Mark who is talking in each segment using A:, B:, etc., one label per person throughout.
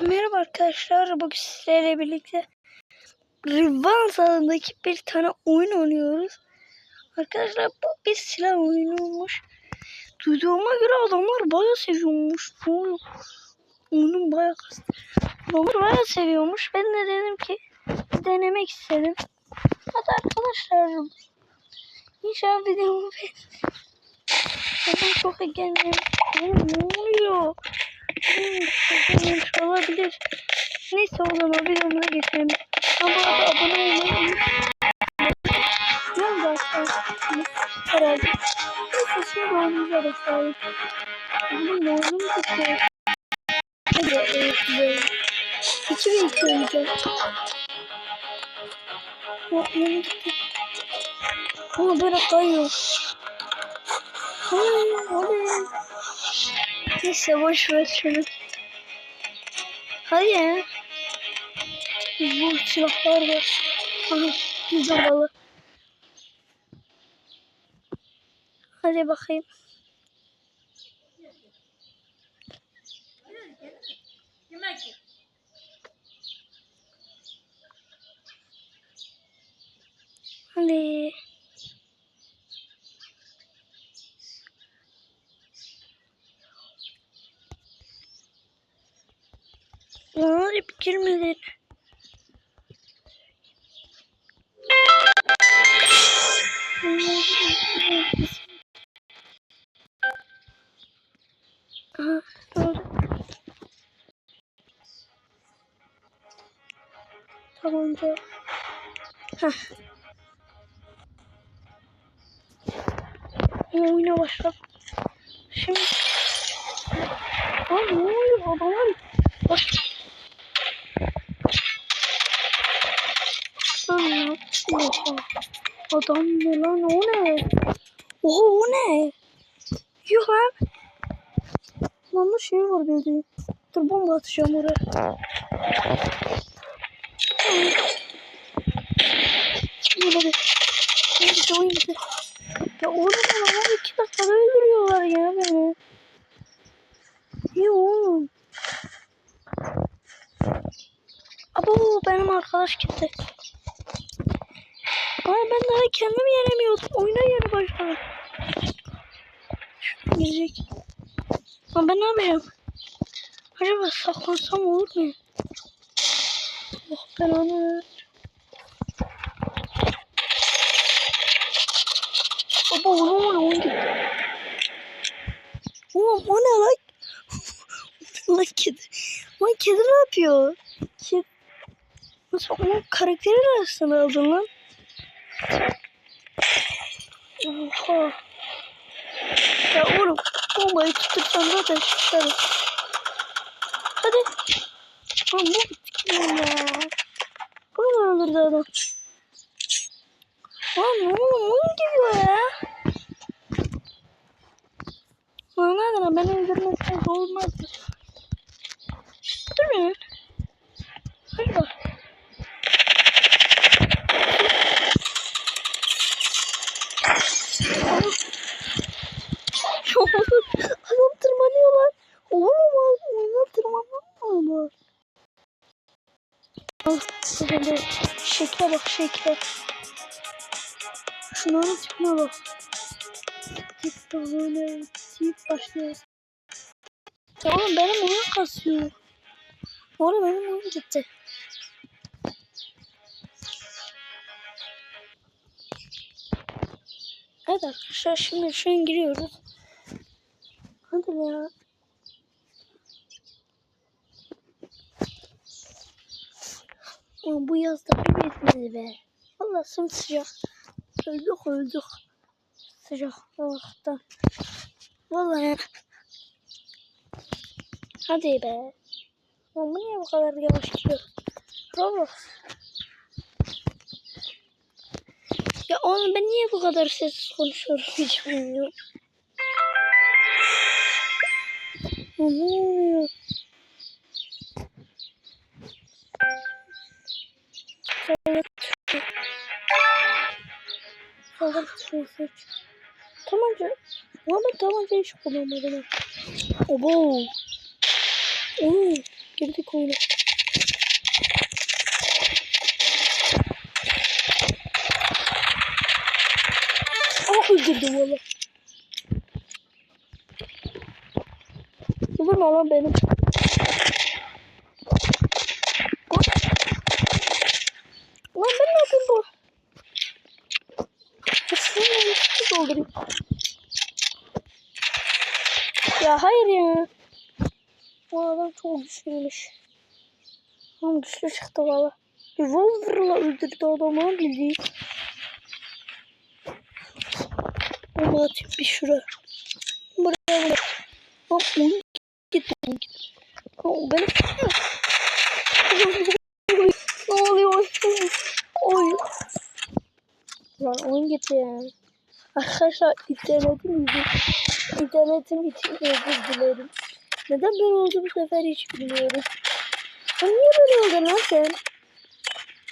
A: Merhaba arkadaşlar. Bugün sizlerle birlikte Rivans adındaki bir tane oyun oynuyoruz. Arkadaşlar bu bir silah oyunuymuş. Duyduğuma göre adamlar bayağı seviyormuş. Oluyor? Oyunun bayağı kastı. Adamlar bayağı seviyormuş. Ben de dedim ki denemek istedim. Hadi arkadaşlar. İnşallah videomu beğenirsiniz. Çok. Oğlum ne oluyor? Olabilir. Neyse o zaman videomuza geçelim. Ama abone olmayı unutmayın. Ne? Herhalde. Neyse şimdi oynayacağız arkadaşlar. Benim oyunum gitti. Hadi evet güzel. İki ve iki oynayacağım. Ya oyunum gitti. Ama böyle kayıyor. Hayır, hayır. Neyse boş ver şunu. Hadi ya. Bu silahlar var. Aha güzel balı. Hadi bakayım. Hadi. Hadi bitirmedin. Aha, oldu. Tabanca. Heh. Oyuna başla. Şimdi. Aa ne oluyor adamlar? Bak. Lan Oha. Adam ne lan o ne? Oha o ne? Yok lan. Lan da şey var bildiğin. Dur bomba atacağım oraya. Burada bir. Oyun bitti. Ya oğlum adamlar iki dakikada öldürüyorlar ya beni. İyi oğlum. Abo benim arkadaş gitti. Ay ben daha kendimi yenemiyordum. Oyuna yeni başladım. Girecek. Ama ben ne yapacağım? Acaba saklansam olur mu? Oh ben onu... Baba ne oluyor oyun gitti. Oğlum o ne lan? lan kedi. Lan kedi ne yapıyor? Kedi. Nasıl onun karakteri arasından aldın lan? Oha. Ya oğlum bombayı tutursan zaten şişerim. Hadi. Lan bu bitti ya. Bunu da öldürdü adam. Lan oğlum oyun gidiyor ya. Lan nereden ben öldürmezsem olmaz. Dur ya. Hadi bak. Adam tırmanıyor lan. Oğlum oyuna tırmanmıyor mu? Al böyle şekle bak şekle. Şunların tipine bak. Tip böyle tip başlıyor. Oğlum benim oyun kasıyor. Oğlum benim oyun gitti. Evet arkadaşlar şimdi şu giriyoruz. Hadi ya. Ulan bu yazda bir etmedi be. Valla sımsıcak. Öldük öldük. Sıcaklıktan. Valla ya. Hadi be. Ulan bu niye bu kadar yavaş gidiyor? Roblox. Ya oğlum ben niye bu kadar sessiz konuşuyorum hiç bilmiyorum. Ne oluyor? Evet. Evet. Tabanca. Ama ben tabanca hiç kullanmadım. Obo. Oo. Girdik oyuna. Aa öldürdüm valla. Vurma lan benim. Lan ben ne yapayım bu? Kesinlikle doldurayım. Ya hayır ya. Bu adam çok güçlüymüş. Tam güçlü çıktı valla. Revolver'la öldürdü adamı bildiğin. Ama atayım bir şuraya. Buraya buraya. Lan gitti. Lan o benim. ne oluyor? Oy. Lan oyun gitti ya. Arkadaşlar internetim gitti. İnternetim için özür dilerim. Neden böyle oldu bu sefer hiç bilmiyorum. Sen niye böyle oldun lan sen?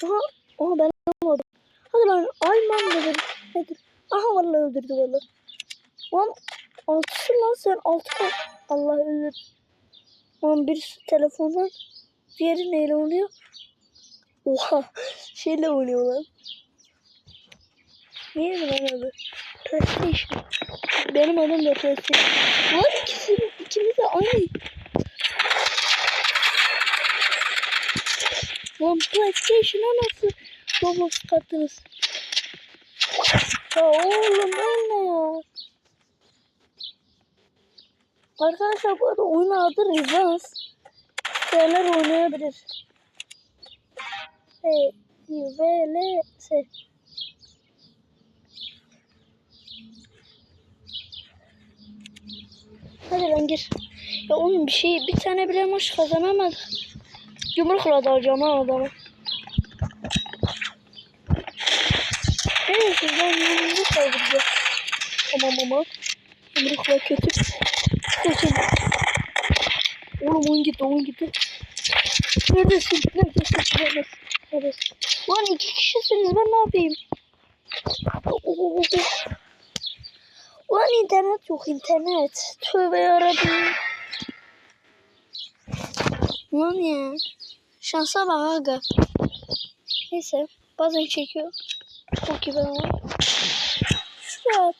A: Aha, aha ben olmadım. Hadi lan ayman nedir? Nedir? Aha vallahi öldürdü vallahi. Lan altısın lan sen altı lan. Allah öldür. Lan bir telefondan diğeri neyle oluyor? Oha şeyle oynuyor lan. Niye lan adı? PlayStation. Benim adım da PlayStation. Lan ikisi, ikimiz de aynı. Lan PlayStation'a nasıl Roblox kattınız? Ya oğlum ölme ya. Arkadaşlar bu arada oyun adı Rivals. Şeyler oynayabilir. E, V, L, S. Hadi lan gir. Ya oğlum bir şey bir tane bile maç kazanamadık. Yumrukla dalacağım ha adamı. Neyse ben yumruk kaldıracağım. Tamam ama. Yumrukla kötü. Kötü. Oğlum oyun gitti oyun gitti. Neredesin? Neredesin? Neredesin? Neredesin? Lan iki kişisiniz ben ne yapayım? Oo. Ulan internet yok internet. Tövbe yarabbim. Ulan ya. Şansa bak aga. Neyse bazen çekiyor. Çok iyi ben onu. Şuraya.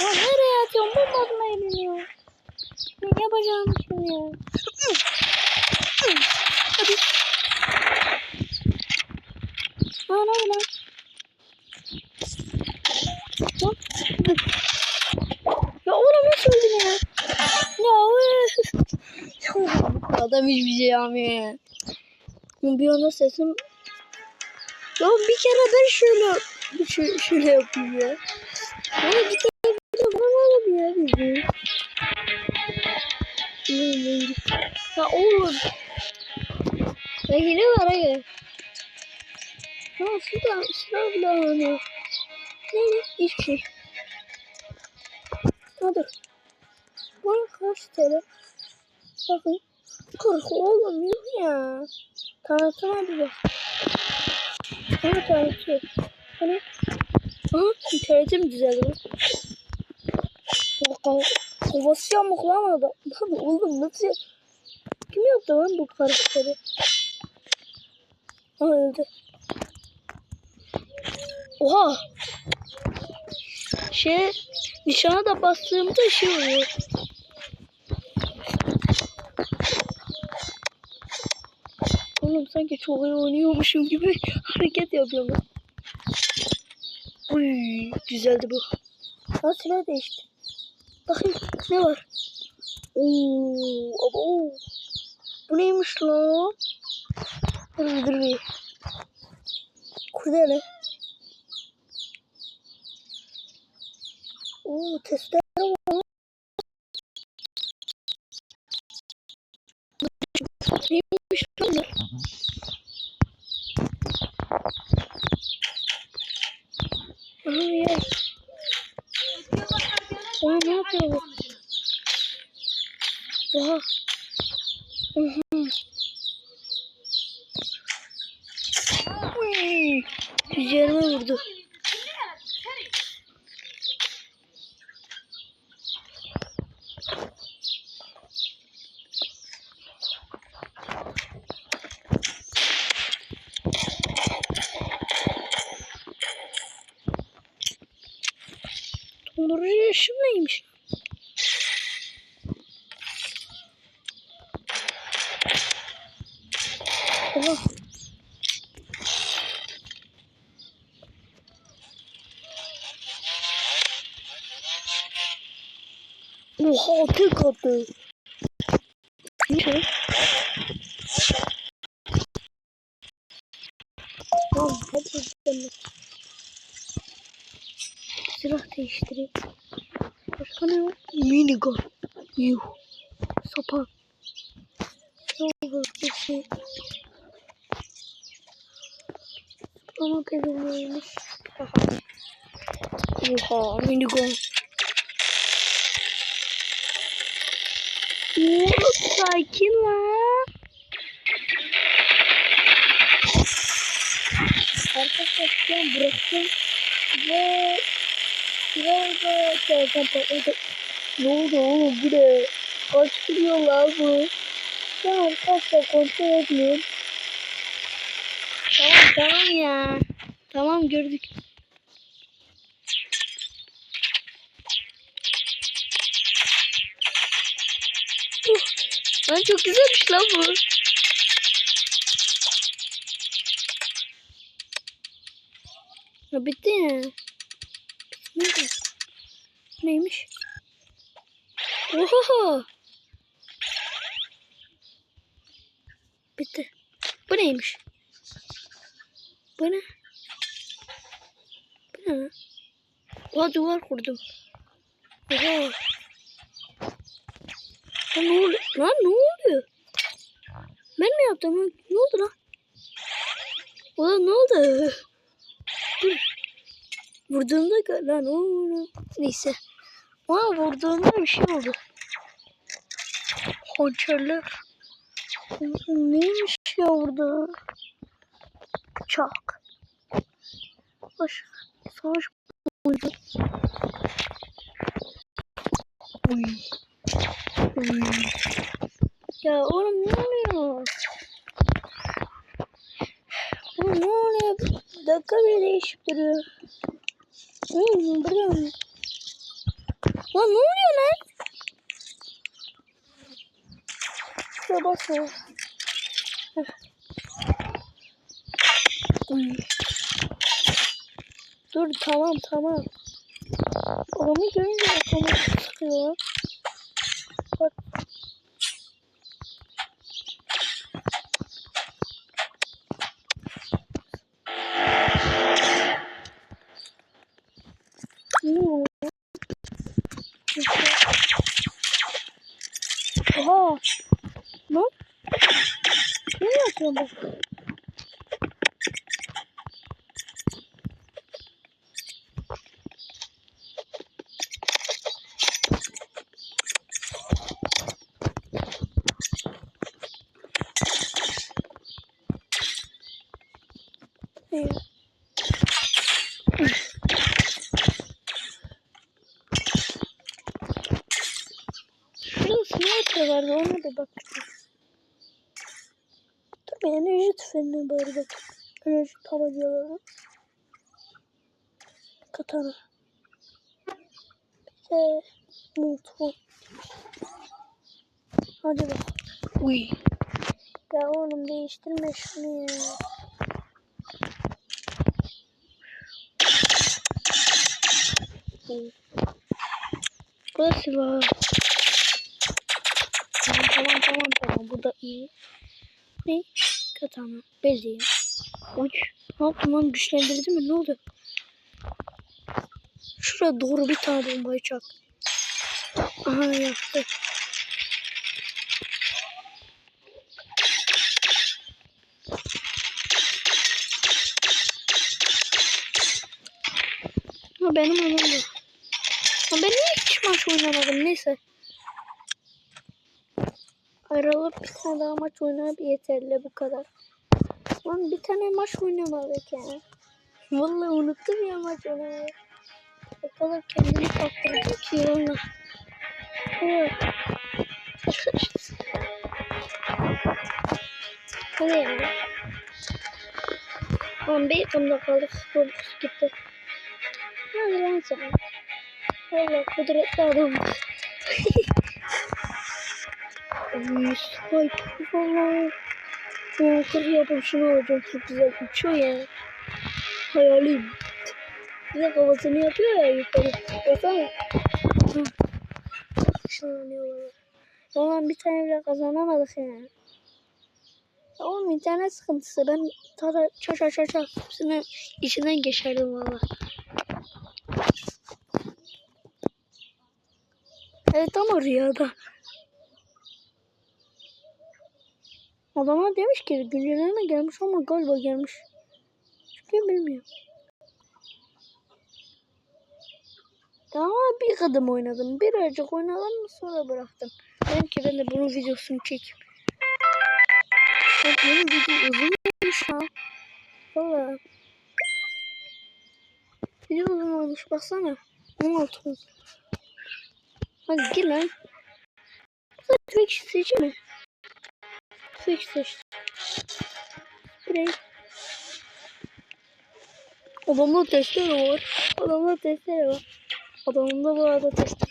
A: Ya nereye atıyorum? Bulmadım elini ya. Ne yapacağım şimdi ya? Hadi. Aa ne oldu lan? Ya oğlum nasıl öldün ya? Ya. Adam hiçbir şey yapmıyor ya. Bir anda sesim... Ya bir kere ben şöyle şey, şöyle yapayım ya. Ya bir Oğlum. Ya yine var ha ya. Ha şurada silah bile hani. Ne? Hiçbir şey. Ha dur. Bana kaç TL? Bakın. Kırk oğlum yok ya. Tanıtıma bir bak. Ha tanıtıyor. Hani? Aha internetim düzeldi. Bakalım. Kovası yamuk lan adam. Lan oğlum nasıl? Kim yaptı lan bu karakteri? Ha öldü. Oha! Şey, nişana da bastığımda şey oluyor. Oğlum sanki çok iyi oynuyormuşum gibi hareket yapıyorum. ben. Uy, güzeldi bu. Ha silah değişti. Bakayım ne var? Oo, abo. Bu neymiş lan? Dur bir dur bir. Kurdele. Oo testere var. Neymiş lan? bu? Aha ne yapıyor bu? Oha. Üzerime vurdu. Oha tek attı. Ne? Tamam hadi bakalım. Silah değiştireyim. Başka ne var? Minigun. Yuh. Sapan. Ne olur bir şey. Ama pezevenmiş. Aha. Oha minigun. Oğlum sakin lan. Arkadaşlar şu an bıraktım. Ve biraz da patladı. Ne oldu oğlum bu ne? Kaçtırıyor lan bu. Ben arkadaşlar kontrol edeyim. Tamam tamam ya. Tamam gördük. Lan çok güzelmiş lan bu. Ya bitti ya. Bitmedi. Neymiş? Oho. Bitti. Bu neymiş? Bu ne? Bu ne lan? Duvar kurdum. Oha. Lan ne oluyor? Lan ne oluyor? Ben mi yaptım lan? Ne oldu lan? Ulan ne oldu? Dur. Vurduğumda lan oğlum. Neyse. Aa vurduğumda bir şey oldu. Hançerler. Neymiş ya orada? Bıçak. Baş, savaş buydu. Uy. Uy. Ya oğlum ne oluyor? Oğlum ne oluyor? Dakika bir değişip duruyor. Hmm, mı? Lan ne oluyor lan? Şuraya basma. Uy. Dur tamam tamam. Adamı görünce otomatik sıkıyor. Bak. Ne oldu? Oha. Ne? Ne yapıyorsun bak? Evet. Sniper vardı ona da bakacağım. Dur bir enerji tüfeğine bari bak. Enerji tabancaları. Katana. De molotov. Hadi bak. Uy. Ya oğlum değiştirme şunu ya. Uy. Burası var. Bu da iyi. Ne? Katana. Belli. Uy. Ne yaptım lan güçlendirdi mi? Ne oldu? Şuraya doğru bir tane bombayı çak. Aha yaptı. Ha benim anam bu. Ha ben niye hiç maç oynamadım neyse. Ayrılıp bir tane daha maç oynayıp yeterli bu kadar. Lan bir tane maç oynamadık ya. Vallahi unuttum ya maç oynamayı. O kadar kendimi kaptırdım ki valla. Evet. Hadi yani. 11 dakikada kaldık. Robux gitti. Hadi lan sana. Valla kudretli adam. Uy, sniper valla. O kırıyordum şunu alacağım çok güzel uçuyor ya. Hayalim. Bir de kafasını yapıyor ya yukarı. Baksana. Hı. kazanıyorlar. Ulan bir tane bile kazanamadık ya. Ya Oğlum internet sıkıntısı. Ben tada ça ça ça ça hepsinin içinden geçerdim valla. Evet ama rüyada. Adama demiş ki güncelleme gelmiş ama galiba gelmiş. Çünkü bilmiyorum. Ama bir kadın oynadım. Birazcık oynadım sonra bıraktım. Dedim ki ben de bunun videosunu çekeyim. Bak benim video uzun olmuş ha. Valla. Video uzun olmuş baksana. 16 oldu. Hadi gir lan. Bu da tüfek seçi Tüfek seçti. Burayı. Adamda testere var. Adamda testere var. Adamda bu arada testere.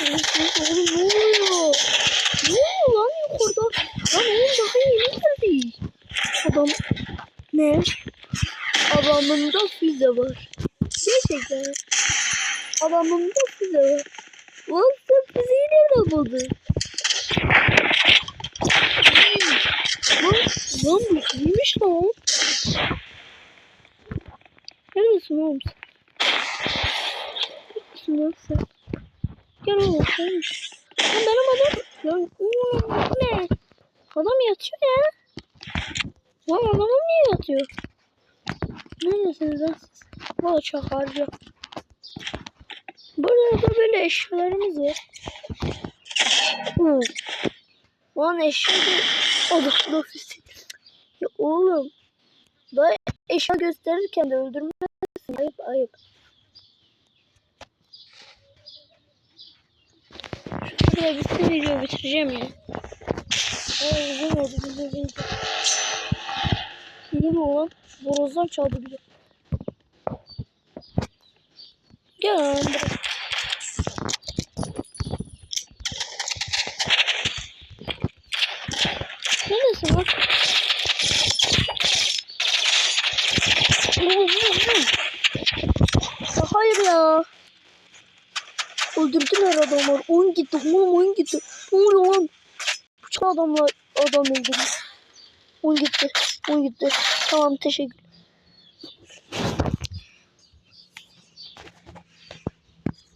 A: Oğlum ne oluyor? Ne oluyor lan yukarıda? Lan oğlum daha yeni geldi. Adam ne? Adamında füze var. Gerçekten. Adamında füze var. Lan sen füzeyi nereden buldun? Lan, bu iyiymiş lan. Neredesin oğlum sen? Neredesin lan sen? Gel oğlum sen. Lan benim adam. Lan ne? Adam yatıyor ya. Lan adamım niye yatıyor? Neredesiniz lan siz? Valla çakarcı. Burada da böyle eşyalarımız var. Hı. Lan da... Adam da Ya oğlum. Daha eşya gösterirken de öldürmezsin. Ayıp ayıp. Şurada bir video bitireceğim ya. Ay uzun oldu bize video. Yeni olan borozdan çaldı bile. Gel lan bırak. Neredesin lan? Vur, vur, vur. Ya hayır ya. Öldürdüler adamlar. Oyun gitti. Oğlum oyun gitti. Oluyor lan? Bıçak adamlar adam öldürdü. Oyun gitti. Oyun gitti. Tamam teşekkür.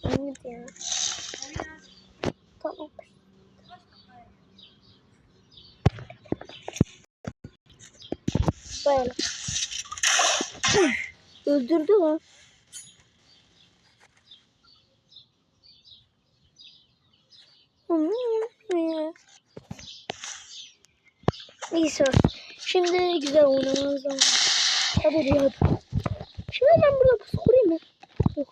A: Oyun ya. Tamam. Böyle. Öldürdü lan. Neyse. Şimdi güzel oynamamız lazım. Hadi Riyad. Şimdi ben burada pusu kurayım mı? Yok,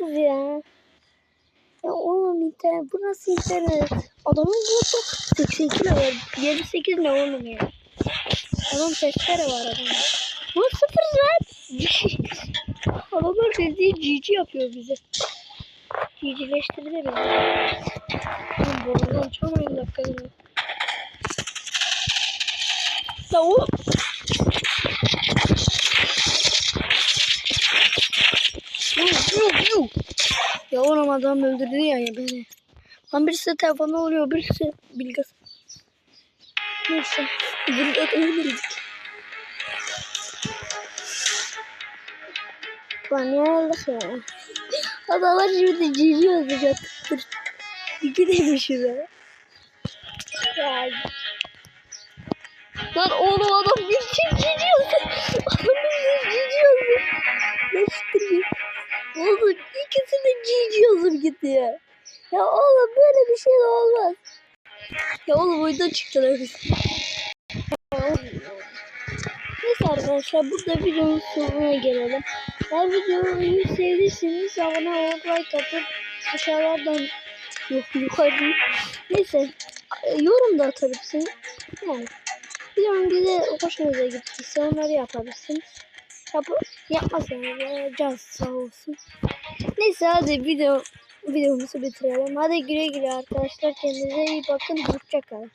A: Botuz ya. Ya oğlum internet bu nasıl internet? Adamın botu 82 ne var? 28 ne oğlum ya? Adam testere var adamın. Bu sıfır lan. Adamlar dediği GG yapıyor bize. GG'leştirdi bizi. Oğlum borudan çalmayın dakika yine. Ya oğlum. Yuh, yuh, yuh. Ya oğlum adam öldürdü ya beni. Lan birisi telefonda oluyor, birisi bilgisayar. Neyse. Burada ölmedik. Lan ne aldık ya? Adamlar şimdi cici yazacak. Dur. İki demişim ya. Yani. Lan oğlum adam bir şey cici yazdı. Adam bir şey cici yazdı. Yaştırıyor. Oğlum ikisi yazıp gitti ya. Ya oğlum böyle bir şey de olmaz. Ya oğlum oyundan çıktılar biz. Neyse arkadaşlar burada videonun sonuna gelelim. Eğer videoyu sevdiyseniz abone olup like atıp aşağılardan yok yukarı. Neyse yorum da atabilirsin. Yani videonun bize hoşunuza gittiyse onları yapabilirsiniz. Yap yapmasanız can sağ olsun. Neyse hadi video videomuzu bitirelim. Hadi güle güle arkadaşlar. Kendinize iyi bakın. Hoşçakalın.